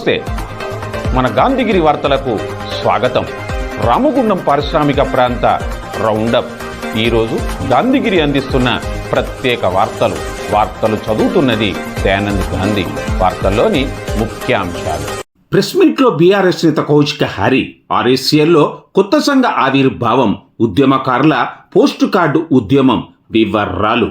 నమస్తే. మన గాంధీగిరి వార్తలకు స్వాగతం. రామగుండం పారిశ్రామిక ప్రాంత రౌండప్. ఈరోజు గాంధీగిరి అందిస్తున్న ప్రత్యేక వార్తలు. వార్తలు చదువుతున్నది దయానంద్ గాంధీ. వార్తల్లోని ముఖ్యాంశాలు. ప్రెస్ మీట్లో బీఆర్ఎస్ నేత కౌశిక హరి ఆర్ఎస్సీఎల్లో కొత్త సంఘ ఆవిర్భావం ఉద్యమకారుల పోస్టు కార్డు ఉద్యమం వివరాలు.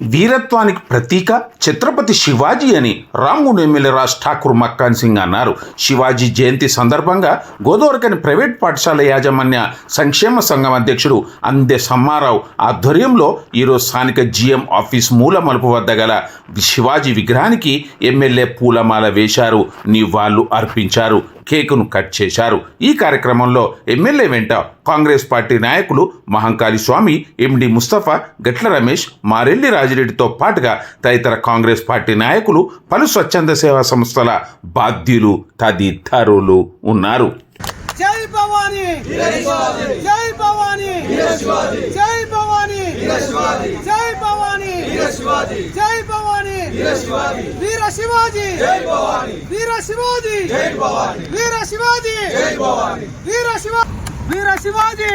వీరత్వానికి ప్రతీక ఛత్రపతి శివాజీ అని రామ్గుండ్ ఎమ్మెల్యే రాజ్ ఠాకూర్ మక్కాన్ సింగ్ అన్నారు. శివాజీ జయంతి సందర్భంగా గోదావరికని ప్రైవేట్ పాఠశాల యాజమాన్య సంక్షేమ సంఘం అధ్యక్షుడు అందే సమ్మారావు ఆధ్వర్యంలో ఈరోజు స్థానిక జీఎం ఆఫీస్ మూల మలుపు వద్ద గల శివాజీ విగ్రహానికి ఎమ్మెల్యే పూలమాల వేశారు. నివాళులు అర్పించారు. కేకును కట్ చేశారు. ఈ కార్యక్రమంలో ఎమ్మెల్యే వెంట కాంగ్రెస్ పార్టీ నాయకులు మహంకాళి స్వామి ఎండి ముస్తఫా గట్ల రమేష్ మారెల్లి రాజిరెడ్డితో పాటుగా తదితర కాంగ్రెస్ పార్టీ నాయకులు పలు స్వచ్ఛంద సేవా సంస్థల బాధ్యులు తదితరులు ఉన్నారు. భవాని! జై భవాని! జై భవాని! జై భవాని! జై భవాని! వీర శివాజీ! వీర శివాజీ! వీర శివాజీ! వీర శివ వీర శివాజీ!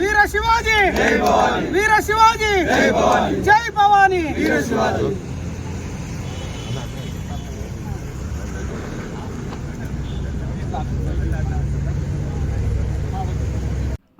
వీర శివాజీ! వీర శివాజీ! జై భవాని! Thank you.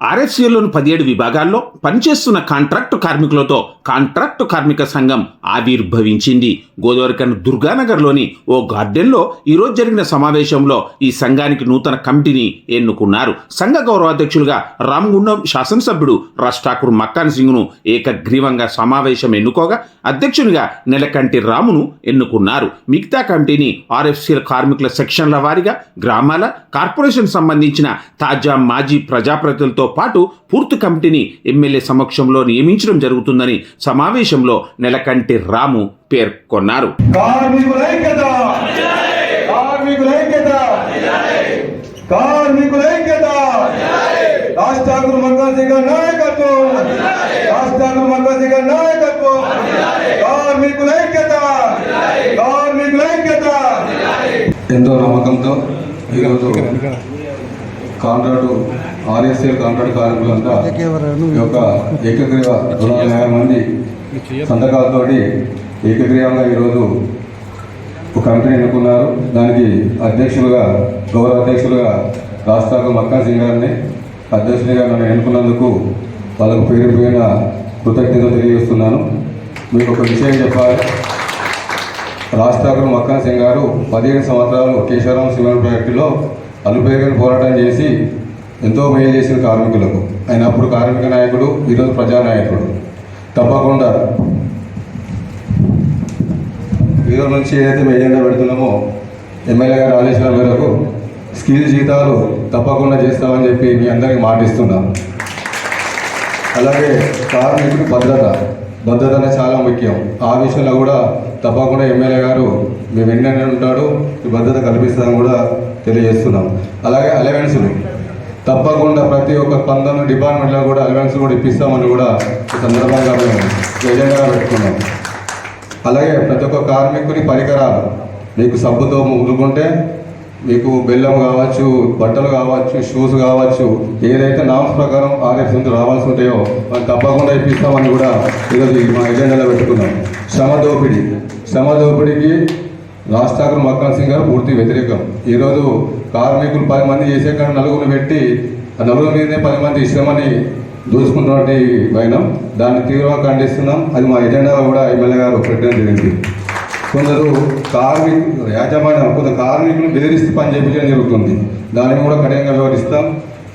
ఆర్ఎస్సీలోని పదిహేడు విభాగాల్లో పనిచేస్తున్న కాంట్రాక్టు కార్మికులతో కాంట్రాక్టు కార్మిక సంఘం ఆవిర్భవించింది. గోదావరికన్ దుర్గానగర్లోని ఓ గార్డెన్లో ఈరోజు జరిగిన సమావేశంలో ఈ సంఘానికి నూతన కమిటీని ఎన్నుకున్నారు. సంఘ గౌరవాధ్యక్షులుగా రామగుండం శాసనసభ్యుడు రాజ్ ఠాకూర్ మక్కాన్ సింగ్ను ఏకగ్రీవంగా సమావేశం ఎన్నుకోగా అధ్యక్షునిగా నెలకంటి రామును ఎన్నుకున్నారు. మిగతా కమిటీని ఆర్ఎఫ్సీల కార్మికుల సెక్షన్ల వారీగా గ్రామాల కార్పొరేషన్ సంబంధించిన తాజా మాజీ ప్రజాప్రతినిధులతో పాటు పూర్తి కమిటీని ఎమ్మెల్యే సమక్షంలో నియమించడం జరుగుతుందని సమావేశంలో నెలకంటి రాము పేర్కొన్నారు. నాయకత్వం! నాయకత్వం! కార్మికుల ఐక్యత! కార్మికుల ఐక్యత! ఎంతో నమ్మకంతో ఈరోజు కాంట్రాక్టు ఆర్ఎస్ఎల్ కాంట్రాక్ట్ కార్మికులంతా ఈ యొక్క ఏకగ్రీవ రెండు వందల యాభై మంది సంతకాలతోటి ఏకగ్రీవంగా ఈరోజు ఒక కమిటీని ఎన్నుకున్నారు. దానికి అధ్యక్షులుగా గౌరవ అధ్యక్షులుగా రాష్ట్రాలు మక్కా సింగ్ గారిని అధ్యక్షునిగా నన్ను ఎన్నుకున్నందుకు వాళ్ళకు పేరు పేరున కృతజ్ఞతలు తెలియజేస్తున్నాను. మీకు ఒక విషయం చెప్పాలి. రాష్ట్రాలు మక్కా సింగ్ గారు పదిహేను సంవత్సరాలు కేశవరాం సిమెంట్ ప్రాజెక్టులో అలుపేరుగని పోరాటం చేసి ఎంతో మేలు చేసిన కార్మికులకు. ఆయన అప్పుడు కార్మిక నాయకుడు ఈరోజు ప్రజానాయకుడు. తప్పకుండా ఈరోజు నుంచి ఏదైతే మేము పెడుతున్నామో ఎమ్మెల్యే గారు ఆదేశాల మేరకు స్కిల్ జీతాలు తప్పకుండా చేస్తామని చెప్పి మీ అందరికీ మాటిస్తున్నాం అలాగే కార్మికుడి భద్రత. భద్రత అనేది చాలా ముఖ్యం. ఆ విషయంలో కూడా తప్పకుండా ఎమ్మెల్యే గారు మేము వెంటనే ఉంటాడు. మీ భద్రత కల్పిస్తామని కూడా తెలియజేస్తున్నాం. అలాగే అలవెన్సులు తప్పకుండా ప్రతి ఒక్క పంతొమ్మిది డిపార్ట్మెంట్లో కూడా అలవెన్స్ కూడా ఇప్పిస్తామని కూడా ఈ సందర్భంగా మేము ఎజెండాగా పెట్టుకున్నాం. అలాగే ప్రతి ఒక్క కార్మికుని పరికరాలు మీకు సబ్బుతో ముగ్గుకుంటే మీకు బెల్లం కావచ్చు బట్టలు కావచ్చు షూస్ కావచ్చు ఏదైతే నామ్స్ ప్రకారం ఆర్ఎఫ్ నుంచి రావాల్సి ఉంటాయో మనం తప్పకుండా ఇప్పిస్తామని కూడా ఈరోజు మా ఎజెండాలో పెట్టుకున్నాం. శ్రమ దోపిడీ. శ్రమ దోపిడీకి రాజ్ ఠాకూర్ మక్కన్ సింగ్ గారు పూర్తి వ్యతిరేకం. ఈరోజు కార్మికులు పది మంది చేసే కానీ నలుగురు పెట్టి ఆ నలుగురు మీదనే పది మంది ఇష్టమని దూసుకున్నటువంటి వైనం దాన్ని తీవ్రంగా ఖండిస్తున్నాం. అది మా ఎజెండాలో కూడా ఎమ్మెల్యే గారు పెట్టడం జరిగింది. కొందరు కార్మికులు యాజమాన్యం కొంత కార్మికులు బెదిరిస్తూ పని చేయించడం జరుగుతుంది. దానిని కూడా కఠినంగా వివరిస్తాం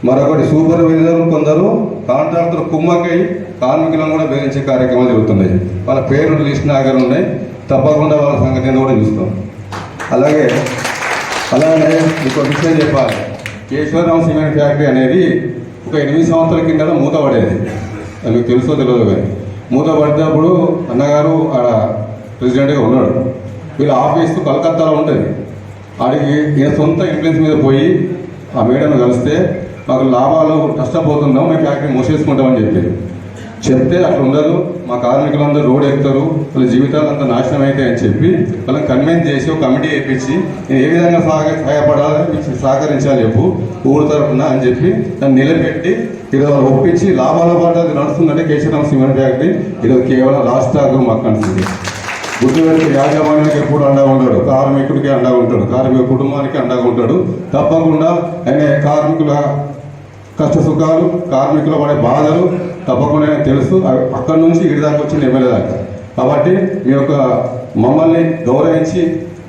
మరొకటి సూపర్వైజర్ కొందరు కాంట్రాక్టర్ కుమ్మకై కార్మికులను కూడా బెదిరించే కార్యక్రమాలు జరుగుతున్నాయి. వాళ్ళ పేర్లు లిస్ట్ నాగర్ ఉన్నాయి. తప్పకుండా వాళ్ళ సంగతి కూడా చూస్తాం. అలాగే అలానే మీకు ఒక విషయం చెప్పాలి. కేశవరాం సిమెంట్ ఫ్యాక్టరీ అనేది ఒక ఎనిమిది సంవత్సరాల కింద మూతపడేది పడేది మీకు తెలుసో తెలియదు కానీ. మూతపడినప్పుడు అన్నగారు ఆడ ప్రెసిడెంట్గా ఉన్నాడు. వీళ్ళ ఆఫీస్ కలకత్తాలో ఉంటుంది. ఆడికి ఈయన సొంత ఇన్ఫ్లుయెన్స్ మీద పోయి ఆ మేడంను కలిస్తే మాకు లాభాలు నష్టపోతున్నాం మేము ఫ్యాక్టరీ మూసేసుకుంటామని చెప్పారు చెప్తే అట్లా ఉండదు మా కార్మికులందరూ రోడ్ ఎక్కుతారు వాళ్ళ జీవితాలు అంతా నాశనం అవుతాయి అని చెప్పి వాళ్ళని కన్విన్స్ చేసి ఒక కమిటీ వేయించి నేను ఏ విధంగా సహక సహాయపడాలని సహకరించాలి చెప్పు ఊరు తరఫున అని చెప్పి దాన్ని నిలబెట్టి ఈరోజు ఒప్పించి లాభాల పాట నడుస్తుందంటే కేశవరామ సింహన్ ఫ్యాక్టరీ ఈరోజు కేవలం రాష్ట్రాలు మాకు కనిపిస్తుంది. గుర్తుపెట్టి యాజమాన్యానికి ఎప్పుడు అండగా ఉంటాడు కార్మికుడికి అండగా ఉంటాడు కార్మిక కుటుంబానికి అండగా ఉంటాడు. తప్పకుండా ఆయన కార్మికుల కష్ట సుఖాలు కార్మికుల పడే బాధలు తప్పకుండా తెలుసు. అక్కడి నుంచి ఇడి దాకా వచ్చిన ఎమ్మెల్యే దాకా కాబట్టి మీ యొక్క మమ్మల్ని గౌరవించి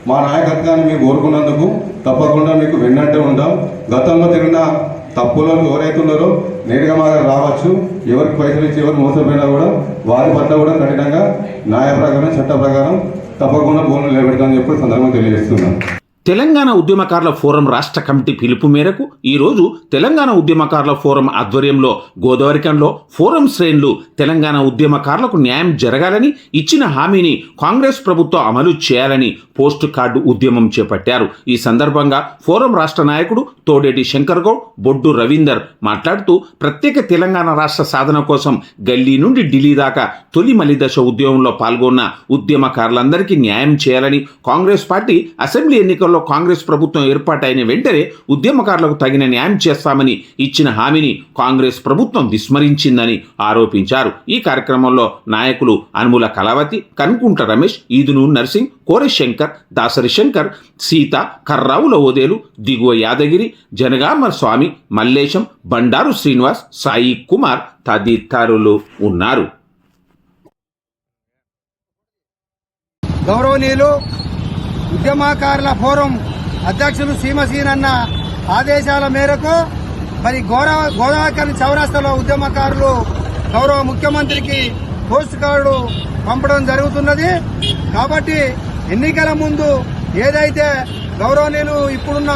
మా నాయకత్వాన్ని మీరు కోరుకున్నందుకు తప్పకుండా మీకు వెన్నంటే ఉంటాం గతంలో తిరిగిన తప్పులను ఎవరైతే ఉన్నారో నేరుగా మా రావచ్చు. ఎవరికి పైసలు ఇచ్చి ఎవరు మోసపోయినా కూడా వారి పట్ల కూడా కఠినంగా న్యాయ ప్రకారం చట్ట ప్రకారం తప్పకుండా భూములు నిలబెడతామని చెప్పి సందర్భంగా తెలియజేస్తున్నాం తెలంగాణ ఉద్యమకారుల ఫోరం రాష్ట్ర కమిటీ పిలుపు మేరకు ఈరోజు తెలంగాణ ఉద్యమకారుల ఫోరం ఆధ్వర్యంలో గోదావరికంలో ఫోరం శ్రేణులు తెలంగాణ ఉద్యమకారులకు న్యాయం జరగాలని ఇచ్చిన హామీని కాంగ్రెస్ ప్రభుత్వం అమలు చేయాలని పోస్ట్ కార్డు ఉద్యమం చేపట్టారు. ఈ సందర్భంగా ఫోరం రాష్ట్ర నాయకుడు తోడేటి శంకర్ గౌడ్ బొడ్డు రవీందర్ మాట్లాడుతూ ప్రత్యేక తెలంగాణ రాష్ట్ర సాధన కోసం గల్లీ నుండి ఢిల్లీ దాకా తొలి మలిదశ ఉద్యమంలో పాల్గొన్న ఉద్యమకారులందరికీ న్యాయం చేయాలని కాంగ్రెస్ పార్టీ అసెంబ్లీ ఎన్నికల్లో కాంగ్రెస్ ప్రభుత్వం ఏర్పాటైన వెంటనే ఉద్యమకారులకు తగిన న్యాయం చేస్తామని ఇచ్చిన హామీని కాంగ్రెస్ ప్రభుత్వం విస్మరించిందని ఆరోపించారు. ఈ కార్యక్రమంలో నాయకులు అనుముల కళావతి కనుకుంట రమేష్ ఈదును నర్సింగ్ కోరశంకర్ దాసరి శంకర్ సీత కర్రావుల ఓదేలు దిగువ యాదగిరి జనగామ స్వామి మల్లేశం బండారు శ్రీనివాస్ సాయి కుమార్ తదితరులు ఉన్నారు. గౌరవనీయులు ఉద్యమకారుల ఫోరం అధ్యక్షులు సీమసీన్ అన్న ఆదేశాల మేరకు మరి గోదావ గోదావరి చౌరాస్తాలో ఉద్యమకారులు గౌరవ ముఖ్యమంత్రికి పోస్ట్ కార్డు పంపడం జరుగుతున్నది. కాబట్టి ఎన్నికల ముందు ఏదైతే గౌరవనీయులు ఇప్పుడున్న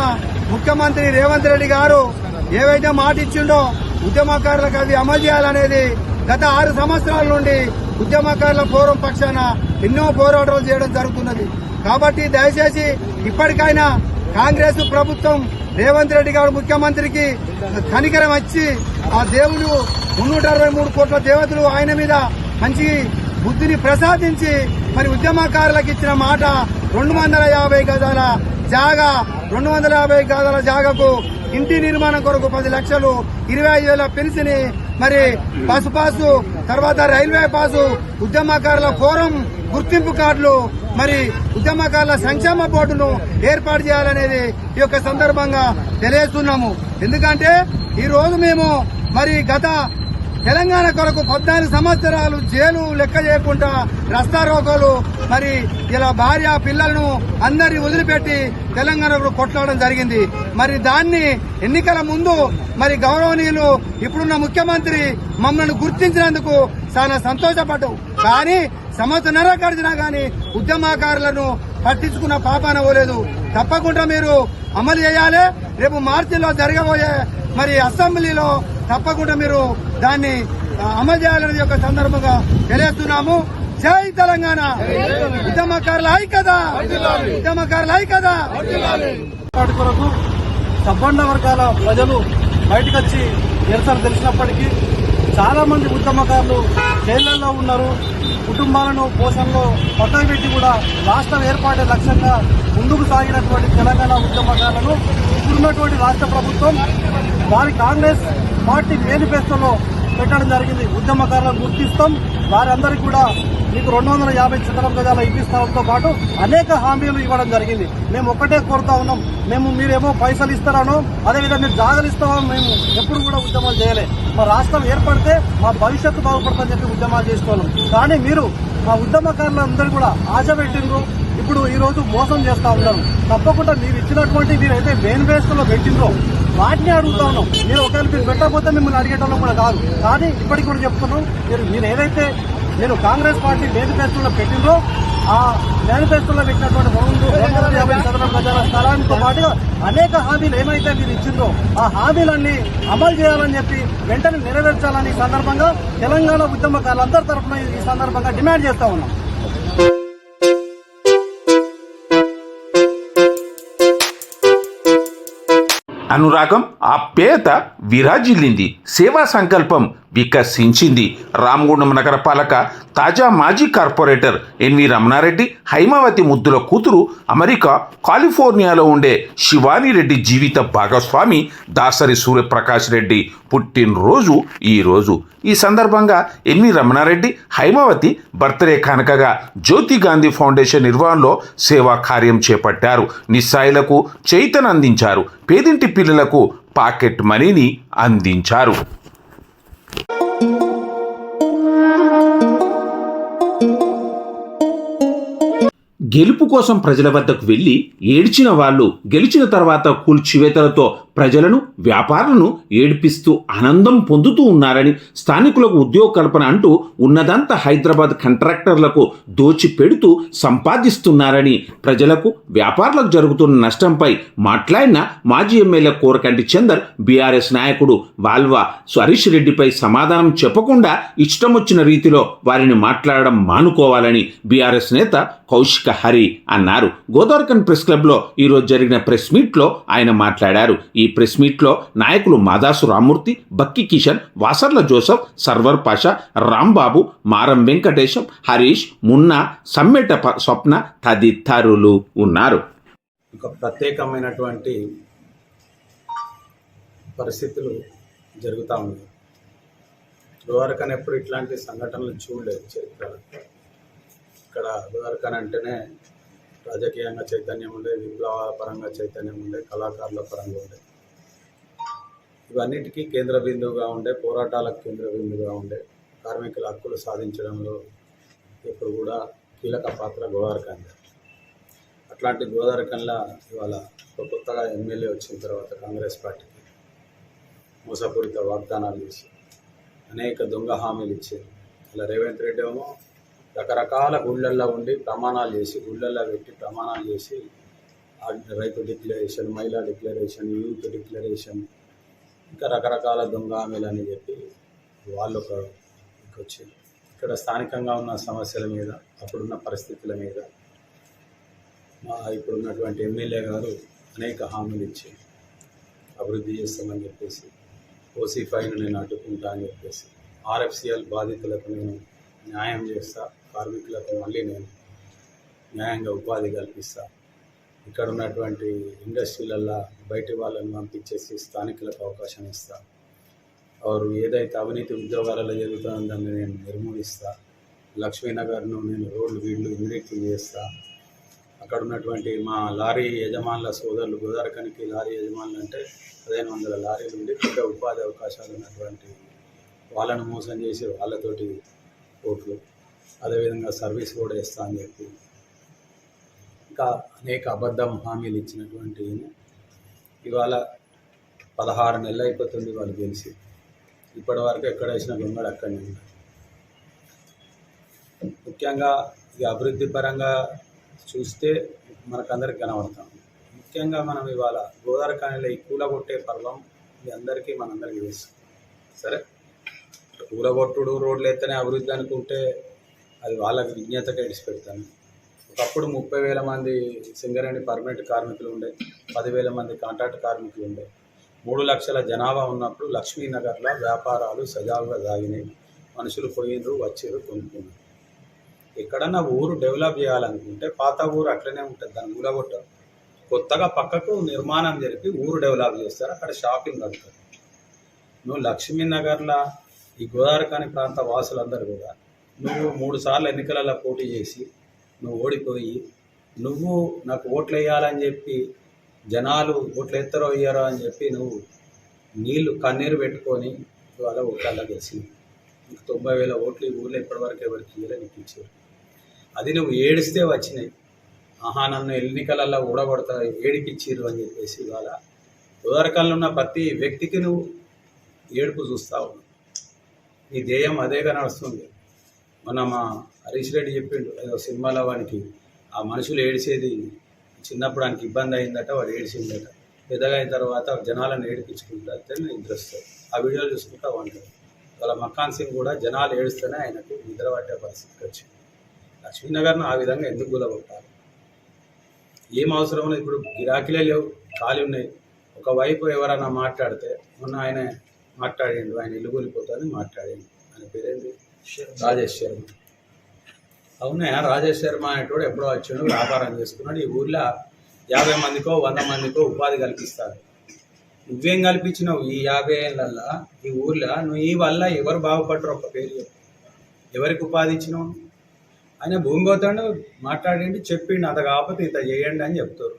ముఖ్యమంత్రి రేవంత్ రెడ్డి గారు ఏవైతే మాట ఇచ్చిండో ఉద్యమకారులకు అవి అమలు చేయాలనేది గత ఆరు సంవత్సరాల నుండి ఉద్యమకారుల ఫోరం పక్షాన ఎన్నో పోరాటాలు చేయడం జరుగుతున్నది. కాబట్టి దయచేసి ఇప్పటికైనా కాంగ్రెస్ ప్రభుత్వం రేవంత్ రెడ్డి గారు ముఖ్యమంత్రికి కనికరం వచ్చి ఆ దేవుడు మున్నూట అరవై మూడు కోట్ల దేవతలు ఆయన మీద మంచి బుద్ధిని ప్రసాదించి మరి ఉద్యమకారులకు ఇచ్చిన మాట రెండు వందల యాభై గజాల జాగా రెండు వందల యాభై గజాల జాగాకు ఇంటి నిర్మాణం కొరకు పది లక్షలు ఇరవై ఐదు వేల పెన్షన్ మరి బస్సు పాసు తర్వాత రైల్వే పాసు ఉద్యమకారుల ఫోరం గుర్తింపు కార్డులు మరి ఉద్యమకారుల సంక్షేమ బోర్డును ఏర్పాటు చేయాలనేది ఈ యొక్క సందర్భంగా తెలియజేస్తున్నాము. ఎందుకంటే ఈ రోజు మేము మరి గత తెలంగాణ కొరకు పద్నాలుగు సంవత్సరాలు జైలు లెక్క చేయకుండా రస్తా రోకోలు మరి ఇలా భార్య పిల్లలను అందరిని వదిలిపెట్టి తెలంగాణలో కొట్లాడడం జరిగింది. మరి దాన్ని ఎన్నికల ముందు మరి గౌరవనీయులు ఇప్పుడున్న ముఖ్యమంత్రి మమ్మల్ని గుర్తించినందుకు చాలా సంతోషపడ్డు. కానీ సంవత్సర గడిచినా కానీ ఉద్యమకారులను పట్టించుకున్న పాపాన పోలేదు. తప్పకుండా మీరు అమలు చేయాలి. రేపు మార్చిలో జరగబోయే మరి అసెంబ్లీలో తప్పకుండా మీరు దాన్ని అమలు చేయాలనే యొక్క సందర్భంగా తెలియజేస్తున్నాము. జై తెలంగాణ. ఉద్యమకారుల ఐక్యత. ఉద్యమకారుల ఐక్యత. వాటి కొరకు సబ్బండ వర్గాల ప్రజలు బయటకు వచ్చి నిరసన తెలిసినప్పటికీ చాలా మంది ఉద్యమకారులు జైళ్ళలో ఉన్నారు. కుటుంబాలను పోషణలో పట్టం పెట్టి కూడా రాష్ట్రం ఏర్పాటే లక్ష్యంగా ముందుకు సాగినటువంటి తెలంగాణ ఉద్యమకారులను ఇప్పుడున్నటువంటి రాష్ట్ర ప్రభుత్వం వారి కాంగ్రెస్ పార్టీ మేనిఫెస్టోలో పెట్టడం జరిగింది. ఉద్యమకారులను గుర్తిస్తాం. వారందరికీ కూడా మీకు రెండు వందల యాభై చదరం గజాల ఇప్పిస్తాంతో పాటు అనేక హామీలు ఇవ్వడం జరిగింది. మేము ఒక్కటే కోరుతా ఉన్నాం. మేము మీరేమో పైసలు ఇస్తారనో అదేవిధంగా మీరు జాగలు ఇస్తామో మేము ఎప్పుడు కూడా ఉద్యమాలు చేయలే. మా రాష్ట్రం ఏర్పడితే మా భవిష్యత్తు బాగుపడుతుందని చెప్పి ఉద్యమాలు చేసుకోవాలి కానీ మీరు మా ఉద్యమకారులందరూ కూడా ఆశ పెట్టిండ్రు. ఇప్పుడు ఈరోజు మోసం చేస్తూ ఉన్నారు. తప్పకుండా మీరు ఇచ్చినటువంటి మీరు అయితే మేనిఫెస్టోలో పెట్టిండ్రో వాటిని అడుగుతా ఉన్నాం. మీరు ఒకవేళ మీరు పెట్టకపోతే మిమ్మల్ని అడిగేటోళ్ళం కూడా కాదు. కానీ ఇప్పటికి కూడా చెప్తున్నాం మీరు మీరు ఏదైతే నేను కాంగ్రెస్ పార్టీ మేనిఫెస్టోలో పెట్టిందో ఆ మేనిఫెస్టోలో పెట్టినటువంటి రెండు వందల యాభై చదరపు గజాల స్థలానితో పాటుగా అనేక హామీలు ఏమైతే మీరు ఇచ్చిందో ఆ హామీలన్నీ అమలు చేయాలని చెప్పి వెంటనే నెరవేర్చాలని ఈ సందర్భంగా తెలంగాణ ఉద్యమకారులందరి తరఫున ఈ సందర్భంగా డిమాండ్ చేస్తా ఉన్నాం. అనురాగం ఆప్యాయత విరాజిల్లింది. సేవా సంకల్పం వికసించింది. రామగుండం నగరపాలక తాజా మాజీ కార్పొరేటర్ ఎన్వి రమణారెడ్డి హైమావతి ముద్దుల కూతురు అమెరికా కాలిఫోర్నియాలో ఉండే శివానిరెడ్డి జీవిత భాగస్వామి దాసరి సూర్యప్రకాష్ రెడ్డి పుట్టినరోజు ఈరోజు. ఈ సందర్భంగా ఎన్వి రమణారెడ్డి హైమావతి బర్త్డే కానుకగా జ్యోతి గాంధీ ఫౌండేషన్ నిర్వహణలో సేవా కార్యం చేపట్టారు. నిస్సాయిలకు చైతన్ అందించారు. పేదింటి పిల్లలకు పాకెట్ మనీని అందించారు. గెలుపు కోసం ప్రజల వద్దకు వెళ్ళి ఏడ్చిన వాళ్ళు గెలిచిన తర్వాత కూల్చివేతలతో ప్రజలను వ్యాపారులను ఏడిపిస్తూ ఆనందం పొందుతూ ఉన్నారని స్థానికులకు ఉద్యోగ కల్పన అంటూ ఉన్నదంతా హైదరాబాద్ కాంట్రాక్టర్లకు దోచి పెడుతూ సంపాదిస్తున్నారని ప్రజలకు వ్యాపారులకు జరుగుతున్న నష్టంపై మాట్లాడిన మాజీ ఎమ్మెల్యే కోరకంటి చందర్ బీఆర్ఎస్ నాయకుడు వాల్వా హరీష్ రెడ్డిపై సమాధానం చెప్పకుండా ఇష్టం వచ్చిన రీతిలో వారిని మాట్లాడడం మానుకోవాలని బీఆర్ఎస్ నేత కౌశిక హరి అన్నారు. గోదావరికన్ ప్రెస్ క్లబ్లో ఈరోజు జరిగిన ప్రెస్ మీట్లో ఆయన మాట్లాడారు. ఈ ప్రెస్ మీట్లో నాయకులు మాదాసు రామ్మూర్తి బక్కి కిషన్ వాసర్ల జోసఫ్ సర్వర్ పాషా రాంబాబు మారం వెంకటేశం హరీష్ మున్నా సమ్మెట ప- స్వప్న తదితరులు ఉన్నారు. ఒక ప్రత్యేకమైనటువంటి పరిస్థితులు జరుగుతూ ఉన్నాయి ద్వారకాన్ ఎప్పుడు ఇట్లాంటి సంఘటనలు చూడలేదు చరిత్రలో. ఇక్కడ ద్వారకాన్ అంటేనే రాజకీయంగా చైతన్యం ఉండే విప్లవ పరంగా చైతన్యం ఉండే కళాకారుల పరంగా ఉండే. ఇవన్నిటికీ కేంద్ర బిందువుగా ఉండే పోరాటాలకు కేంద్ర బిందువుగా ఉండే కార్మికుల హక్కులు సాధించడంలో ఇప్పుడు కూడా కీలక పాత్ర గోవారకాన్ అట్లాంటి గోదావరికంలా ఇవాళ ఒక కొత్తగా ఎమ్మెల్యే వచ్చిన తర్వాత కాంగ్రెస్ పార్టీకి మోసపూరిత వాగ్దానాలు చేసి అనేక దొంగ హామీలు ఇచ్చారు. ఇలా రేవంత్ రెడ్డి ఏమో రకరకాల గుళ్ళల్లో ఉండి ప్రమాణాలు చేసి గుళ్ళల్లో పెట్టి ప్రమాణాలు చేసి ఆ రైతు డిక్లరేషన్ మహిళా డిక్లరేషన్ యూత్ డిక్లరేషన్ ఇంకా రకరకాల దొంగ అని చెప్పి వాళ్ళు ఒక వచ్చి ఇక్కడ స్థానికంగా ఉన్న సమస్యల మీద అప్పుడున్న పరిస్థితుల మీద మా ఇప్పుడున్నటువంటి ఎమ్మెల్యే గారు అనేక హామీలు ఇచ్చి అభివృద్ధి చేస్తామని చెప్పేసి ఓసీ ఫైన్ నేను అడ్డుకుంటా అని చెప్పేసి ఆర్ఎఫ్సిఎల్ బాధితులకు నేను న్యాయం చేస్తా కార్మికులకు మళ్ళీ నేను న్యాయంగా ఉపాధి కల్పిస్తాను ఇక్కడ ఉన్నటువంటి ఇండస్ట్రీలల్లో బయటి వాళ్ళని పంపించేసి స్థానికులకు అవకాశం ఇస్తాను వారు ఏదైతే అవినీతి ఉద్యోగాలలో జరుగుతుందో దాన్ని నేను నిర్మూలిస్తా. లక్ష్మీనగర్ను నేను రోడ్లు వీళ్ళు ఇమీడియట్లీ చేస్తా. అక్కడ ఉన్నటువంటి మా లారీ యజమానుల సోదరులు గోదావరికనికి లారీ యజమానులు అంటే పదిహేను వందల లారీలు ఉండి పెద్ద ఉపాధి అవకాశాలు ఉన్నటువంటి వాళ్ళను మోసం చేసి వాళ్ళతోటి ఓట్లు. అదేవిధంగా సర్వీస్ కూడా ఇస్తా అని చెప్పి ఇంకా అనేక అబద్ధం హామీలు ఇచ్చినటువంటి ఇవాళ పదహారు నెలలు అయిపోతుంది వాళ్ళు గెలిచి. ఇప్పటి వరకు ఎక్కడ వేసిన గొంగడు అక్కడనే ముఖ్యంగా ఈ అభివృద్ధి పరంగా చూస్తే మనకందరికి కనబడతాం. ముఖ్యంగా మనం ఇవాళ గోదావరి కాయలు ఈ కూలగొట్టే పర్వం మీ అందరికీ మనందరికీ తెలుసు. సరే? కూలగొట్టుడు రోడ్లు ఎత్తనే అభివృద్ధి అనుకుంటే అది వాళ్ళకి విజ్ఞతకి ఇడిచి పెడతాను ఒకప్పుడు ముప్పై వేల మంది సింగరేణి పర్మనెంట్ కార్మికులు ఉండే పదివేల మంది కాంట్రాక్ట్ కార్మికులు ఉండే. మూడు లక్షల జనాభా ఉన్నప్పుడు లక్ష్మీనగర్లో వ్యాపారాలు సజావుగా సాగినాయి. మనుషులు పోయినరు వచ్చిర్రు కొనుక్కున్నారు. ఎక్కడన్నా ఊరు డెవలప్ చేయాలనుకుంటే పాత ఊరు అట్లనే ఉంటుంది దాన్ని ఊరగొట్టరు కొత్తగా పక్కకు నిర్మాణం జరిపి ఊరు డెవలప్ చేస్తారు అక్కడ షాపింగ్ కడతారు. నువ్వు లక్ష్మీనగర్లో ఈ గోదావరికాని ప్రాంత వాసులందరూ కూడా నువ్వు మూడు సార్లు ఎన్నికలలో పోటీ చేసి నువ్వు ఓడిపోయి నువ్వు నాకు ఓట్లు వేయాలని చెప్పి జనాలు ఓట్లు ఎత్తరో వేయరో అని చెప్పి నువ్వు నీళ్ళు కన్నీరు పెట్టుకొని ఇవాళ ఓట్లల్లా గెలిచింది నీకు తొంభై వేల ఓట్లు ఈ ఊళ్ళో ఇప్పటివరకు ఎవరికి ఇయ్యలే నీకు ఇచ్చారు అది నువ్వు ఏడిస్తే వచ్చినాయి. ఆహా నన్ను ఎన్నికలలో ఊడగొడతా ఏడికిచ్చిర్రు అని చెప్పేసి ఇవాళ ఉదరకాలంలో ఉన్న ప్రతి వ్యక్తికి నువ్వు ఏడుపు చూస్తావు నీ ధ్యేయం అదేగా నడుస్తుంది మన మా హరీష్ రెడ్డి చెప్పిండు ఏదో సినిమాలో వానికి ఆ మనుషులు ఏడిసేది చిన్నప్పుడు ఆయనకి ఇబ్బంది అయిందట వాడు ఏడిసిందట పెద్దగా అయిన తర్వాత జనాలను ఏడిపించుకుంటే నిద్ర వస్తుంది ఆ వీడియోలు చూసుకుంటా ఉంటాడు వాళ్ళ మక్కాన్ సింగ్ కూడా జనాలు ఏడుస్తేనే ఆయనకు నిద్ర పట్టే పరిస్థితికి వచ్చింది. లక్ష్మీనగర్ను ఆ విధంగా ఎందుకు గులగొట్టాలి? ఏం అవసరం ఇప్పుడు గిరాకీలే లేవు ఖాళీ ఉన్నాయి. ఒకవైపు ఎవరైనా మాట్లాడితే మొన్న ఆయన మాట్లాడిండు ఆయన ఇల్లు కూలిపోతుంది మాట్లాడిండు. ఆయన పేరేంటి? రాజేష్ శర్మ అవునా రాజేష్ శర్మ అనేటోడు ఎప్పుడో వచ్చాడు వ్యాపారం చేసుకున్నాడు. ఈ ఊర్లో యాభై మందికో వంద మందికో ఉపాధి కల్పిస్తారు నువ్వేం కల్పించినావు? ఈ యాభై ఏళ్ళల్లో ఈ ఊర్లో నువ్వు ఈ వల్ల ఎవరు బాగుపడరు ఒక పేరు చెప్పు. ఎవరికి ఉపాధి ఇచ్చినావు? ఆయన భూమి పోతాడు మాట్లాడిండి చెప్పిండు అంత కాకపోతే ఇంత చేయండి అని చెప్తారు.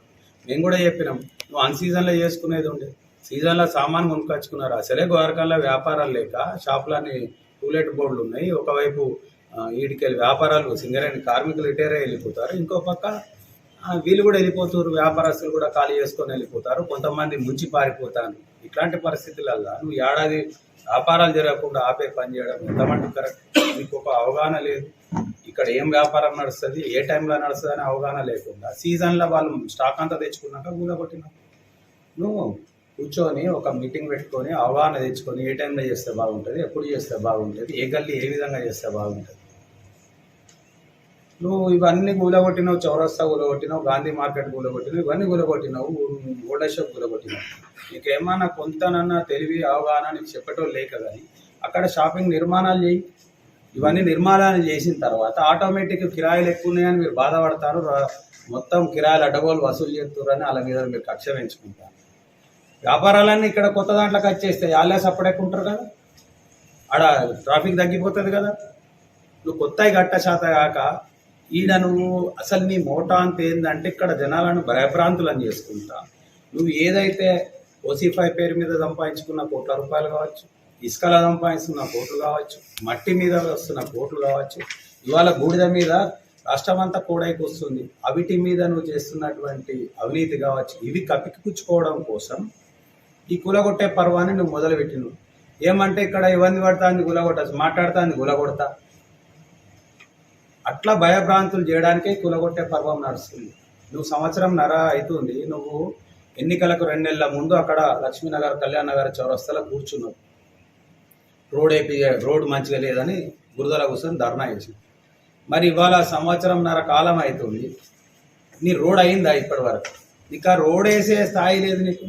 మేము కూడా చెప్పినాం నువ్వు అన్ సీజన్లో చేసుకునేది ఉండే. సీజన్లో సామాన్ కొనుక్కొచ్చుకున్నారు. అసలే గోరకాల్లో వ్యాపారాలు లేక షాపులన్నీ టూలెట్ బోర్డులు ఉన్నాయి. ఒకవైపు వీడికెళ్ళి వ్యాపారాలు సింగరేణి కార్మికులు రిటైర్ అయ్యి వెళ్ళిపోతారు. ఇంకో పక్క వీళ్ళు కూడా వెళ్ళిపోతారు. వ్యాపారస్తులు కూడా ఖాళీ చేసుకొని వెళ్ళిపోతారు. కొంతమంది ముంచి పారిపోతారు. ఇట్లాంటి పరిస్థితులల్లో నువ్వు ఏడాది వ్యాపారాలు జరగకుండా ఆపే పని చేయడం ఎంతమంది కరెక్ట్? నీకు ఒక అవగాహన లేదు. ఇక్కడ ఏం వ్యాపారం నడుస్తుంది? ఏ టైంలో నడుస్తుంది అనే అవగాహన లేకుండా సీజన్లో వాళ్ళు స్టాక్ అంతా తెచ్చుకున్నాక కూడా కొట్టినావు నువ్వు కూర్చొని ఒక మీటింగ్ పెట్టుకొని అవగాహన తెచ్చుకొని ఏ టైంలో చేస్తే బాగుంటుంది ఎప్పుడు చేస్తే బాగుంటుంది ఏ గల్లీ ఏ విధంగా చేస్తే బాగుంటుంది. నువ్వు ఇవన్నీ కూలగొట్టినావు చౌరస్తా కూలగొట్టినావు గాంధీ మార్కెట్ కూలగొట్టినావు ఇవన్నీ కూలగొట్టినావు ఓల్డ్ షాప్ కూలగొట్టినావు. నీకేమన్నా కొంతనన్నా తెలివి అవగాహన నీకు చెప్పేటోళ్ళు లేక కానీ అక్కడ షాపింగ్ నిర్మాణాలు చేయి. ఇవన్నీ నిర్మాణాలు చేసిన తర్వాత ఆటోమేటిక్ కిరాయిలు ఎక్కువ ఉన్నాయని మీరు బాధపడతారు. మొత్తం కిరాయిలు అడ్డగోలు వసూలు చేస్తున్నారని వాళ్ళ మీద మీరు కక్ష పెంచుకుంటారు. వ్యాపారాలన్నీ ఇక్కడ కొత్త దాంట్లోకి వచ్చేస్తాయి వాళ్ళే సపడెక్కుంటారు కదా. ఆడ ట్రాఫిక్ తగ్గిపోతుంది కదా. నువ్వు కొత్తవి గట్ట శాత కాక ఈడ నువ్వు అసలు నీ మోటా అంత ఏంటంటే ఇక్కడ జనాలను భయభ్రాంతులను చేసుకుంటా. నువ్వు ఏదైతే ఓసీఫై పేరు మీద సంపాదించుకున్న కోట్ల రూపాయలు కావచ్చు ఇసుకల సంపాదిస్తున్న కోట్లు కావచ్చు మట్టి మీద వస్తున్న కోట్లు కావచ్చు ఇవాళ బూడిద మీద రాష్ట్రం అంతా కూడైకి వస్తుంది. అవిటి మీద నువ్వు చేస్తున్నటువంటి అవినీతి కావచ్చు ఇవి కప్పిపుచ్చుకోవడం కోసం ఈ కూలగొట్టే పర్వాన్ని నువ్వు మొదలుపెట్టిను ఏమంటే ఇక్కడ ఇవన్నీ పడతా అంది కూలగొట్టచ్చు మాట్లాడతా అంది కూలగొడతా. అట్లా భయభ్రాంతులు చేయడానికే కూలగొట్టే పర్వం నడుస్తుంది. నువ్వు సంవత్సరం నర అవుతుంది నువ్వు ఎన్నికలకు రెండు నెలల ముందు అక్కడ లక్ష్మీనగర్ కళ్యాణ్ నగర్ చౌరస్తలో కూర్చున్నావు. రోడ్ ఏపీ రోడ్ మంచిగా లేదని గురుదల కూర్చొని ధర్నా చేసి మరి ఇవాళ సంవత్సరంన్నర కాలం అవుతుంది. నీ రోడ్ అయిందా ఇప్పటి వరకు? నీకు ఆ రోడ్ వేసే స్థాయి లేదు నీకు.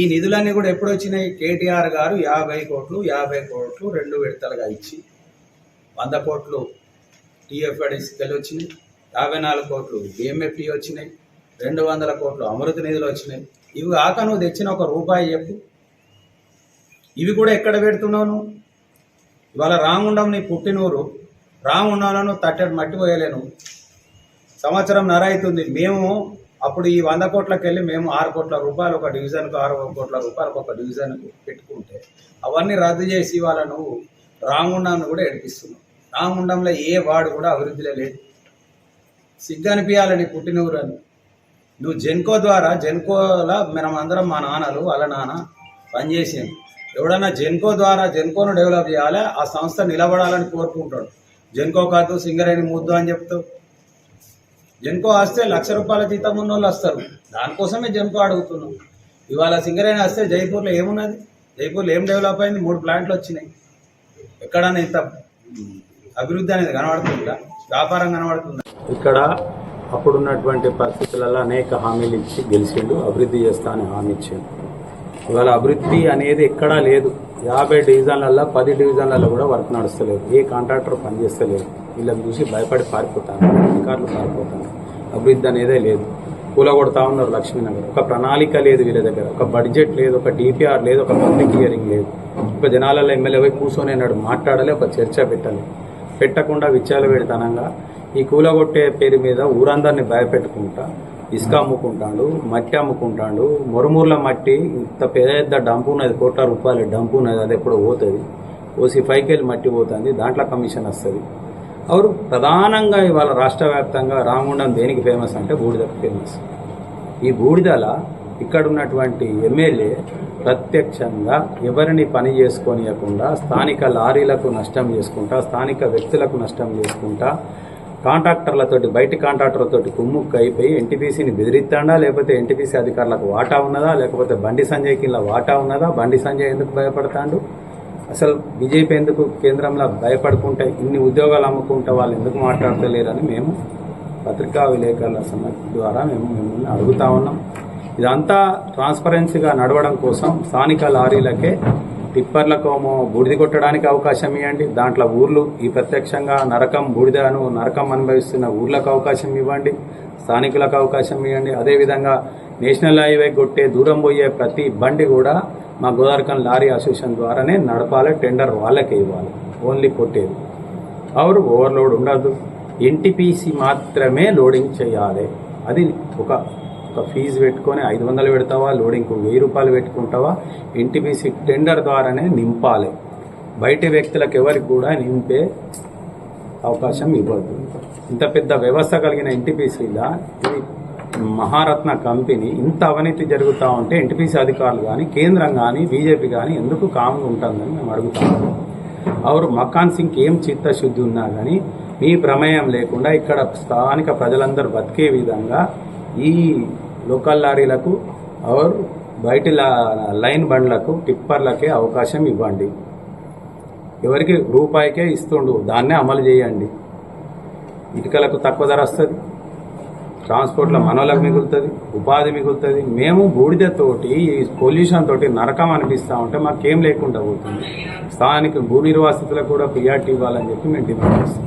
ఈ నిధులన్నీ కూడా ఎప్పుడు వచ్చినాయి కేటీఆర్ గారు యాభై కోట్లు యాభై కోట్లు రెండు విడతలుగా ఇచ్చి. వంద కోట్లు టీఎఫ్ఐడిసికలు వచ్చినాయి. యాభై నాలుగు కోట్లు బిఎంఎఫ్టీ వచ్చినాయి. రెండు వందల కోట్లు అమృత నిధులు వచ్చినాయి. ఇవి కాక నువ్వు తెచ్చిన ఒక రూపాయి చెప్పు. ఇవి కూడా ఎక్కడ పెడుతున్నావు ఇవాళ రాముండం నీ పుట్టినూరు. రాముండంలో నువ్వు తట్టడి మట్టి పోయలేను సంవత్సరం నరైతుంది. మేము అప్పుడు ఈ వంద కోట్లకి వెళ్ళి మేము ఆరు కోట్ల రూపాయలు ఒక డివిజన్కు ఆరు కోట్ల రూపాయలకు ఒక డివిజన్కు పెట్టుకుంటే అవన్నీ రద్దు చేసి వాళ్ళ నువ్వు రాముండాన్ని కూడా ఏడిపిస్తున్నావు రాముండంలో ఏ వాడు కూడా అభివృద్ధిలో లేదు. సిగ్గు అనిపించాలని పుట్టినూరు అని నువ్వు జెన్కో ద్వారా జెన్కోలో మనం అందరం మా నాన్నలు వాళ్ళ నాన్న పనిచేసాం ఎవడన్నా జెన్కో ద్వారా జెన్కోను డెవలప్ చేయాలి? ఆ సంస్థ నిలబడాలని కోరుకుంటాడు. జెన్కో కాదు సింగరేణి ముద్దు అని చెప్తావు. జెన్కో వస్తే లక్ష రూపాయల జీతం ఉన్న వాళ్ళు వస్తారు. దానికోసమే జెన్కో అడుగుతున్నాం. ఇవాళ సింగరేణి వస్తే జైపూర్లో ఏమున్నది? జైపూర్లో ఏం డెవలప్ అయింది? మూడు ప్లాంట్లు వచ్చినాయి. ఎక్కడన్నా ఇంత అభివృద్ధి అనేది కనబడుతుందా? వ్యాపారం కనబడుతుందా? ఇక్కడ అప్పుడున్నటువంటి పరిస్థితులలో అనేక హామీలు ఇచ్చి గెలిచిండు అభివృద్ధి చేస్తా అని హామీ ఇచ్చిండు. ఇవాళ అభివృద్ధి అనేది ఎక్కడా లేదు. యాభై డివిజన్లలో పది డివిజన్లలో కూడా వర్క్ నడుస్తలేదు. ఏ కాంట్రాక్టర్ పనిచేస్తలేదు. వీళ్ళని చూసి భయపడి పారిపోతాను అధికారులు పారిపోతాను. అభివృద్ధి అనేదే లేదు. కూలగొడతా ఉన్నారు లక్ష్మీనగర్. ఒక ప్రణాళిక లేదు వీళ్ళ దగ్గర. ఒక బడ్జెట్ లేదు ఒక డిపిఆర్ లేదు ఒక పబ్లిక్ హియరింగ్ లేదు. ఒక జనాలలో ఎమ్మెల్యే పోయి కూర్చొని అన్నాడు మాట్లాడాలి ఒక చర్చ పెట్టాలి. పెట్టకుండా విచ్చాలు పెడతానంగా. ఈ కూలగొట్టే పేరు మీద ఊరందరినీ భయపెట్టుకుంటా ఇసుక అమ్ముకుంటాడు మట్టి అమ్ముకుంటాడు. మొరుమూర్ల మట్టి ఇంత పెద్ద డంపు ఉన్నది కోట్ల రూపాయల డంపు ఉన్నది అది ఎప్పుడో పోతుంది. ఓసి ఫైవ్ వెళ్ళి మట్టి పోతుంది దాంట్లో కమిషన్ వస్తుంది. అవరు ప్రధానంగా ఇవాళ రాష్ట్ర వ్యాప్తంగా రామగుండం దేనికి ఫేమస్ అంటే బూడిదకు ఫేమస్ ఈ బూడిదల ఇక్కడ ఉన్నటువంటి ఎమ్మెల్యే ప్రత్యక్షంగా ఎవరిని పని చేసుకోనియకుండా స్థానిక లారీలకు నష్టం చేసుకుంటా స్థానిక వ్యక్తులకు నష్టం చేసుకుంటా కాంట్రాక్టర్లతోటి బయట కాంట్రాక్టర్లతోటి కుమ్ముక్కు అయిపోయి ఎన్టీపీసీని బెదిరిస్తాడా లేకపోతే ఎన్టీపీసీ అధికారులకు వాటా ఉన్నదా లేకపోతే బండి సంజయ్ కింద వాటా ఉన్నదా బండి సంజయ్ ఎందుకు భయపడతాడు? అసలు బీజేపీ ఎందుకు కేంద్రంలో భయపడుకుంటే ఇన్ని ఉద్యోగాలు అమ్ముకుంటే వాళ్ళు ఎందుకు మాట్లాడతలేరని మేము పత్రికా విలేకరుల సమితి ద్వారా మేము మిమ్మల్ని అడుగుతా ఉన్నాం. ఇదంతా ట్రాన్స్పరెన్సీగా నడవడం కోసం స్థానిక లారీలకే టిప్పర్లకోమో బూడిద కొట్టడానికి అవకాశం ఇవ్వండి. దాంట్లో ఊర్లు ఈ ప్రత్యక్షంగా నరకం బూడిదను నరకం అనుభవిస్తున్న ఊర్లకు అవకాశం ఇవ్వండి. స్థానికులకు అవకాశం ఇవ్వండి. అదేవిధంగా నేషనల్ హైవే కొట్టే దూరం పోయే ప్రతి బండి కూడా మా గోదావరికన్ లారీ అసోసియేషన్ ద్వారానే నడపాలి టెండర్ వాళ్ళకే ఇవ్వాలి. ఓన్లీ కొట్టేది. అవరు ఓవర్లోడ్ ఉండదు. ఎన్టీపీసీ మాత్రమే లోడింగ్ చేయాలి. అది ఒక ఒక ఫీజు పెట్టుకొని ఐదు వందలు పెడతావా? లోడింగ్ వెయ్యి రూపాయలు పెట్టుకుంటావా? ఎన్టీపీసీ టెండర్ ద్వారానే నింపాలి. బయట వ్యక్తులకు ఎవరికి కూడా నింపే అవకాశం ఇవ్వద్దు. ఇంత పెద్ద వ్యవస్థ కలిగిన ఎన్టీపీసీలా ఇది మహారత్న కంపెనీ ఇంత అవినీతి జరుగుతూ ఉంటే ఎన్టీపీసీ అధికారులు కానీ కేంద్రం కానీ బీజేపీ కానీ ఎందుకు కామ్గా ఉంటుందని మేము అడుగుతాము అవరు మకాన్ సింగ్కి ఏం చిత్తశుద్ధి ఉన్నా కానీ మీ ప్రమేయం లేకుండా ఇక్కడ స్థానిక ప్రజలందరూ బతికే విధంగా ఈ లోకల్ లారీలకు అవరు బయట లైన్ బండ్లకు టిప్పర్లకే అవకాశం ఇవ్వండి. ఎవరికి రూపాయికే ఇస్తుండు దాన్నే అమలు చేయండి. ఇటుకలకు తక్కువ ధర వస్తుంది. ట్రాన్స్పోర్ట్లో మనోళ్ళకి మిగులుతుంది ఉపాధి మిగులుతుంది. మేము బూడిదతోటి ఈ పొల్యూషన్ తోటి నరకం అనిపిస్తూ ఉంటే మాకేం లేకుండా పోతుంది. స్థానిక భూ నిర్వాసితులకు కూడా ప్రియారిటీ ఇవ్వాలని చెప్పి మేము డిమాండ్ చేస్తాం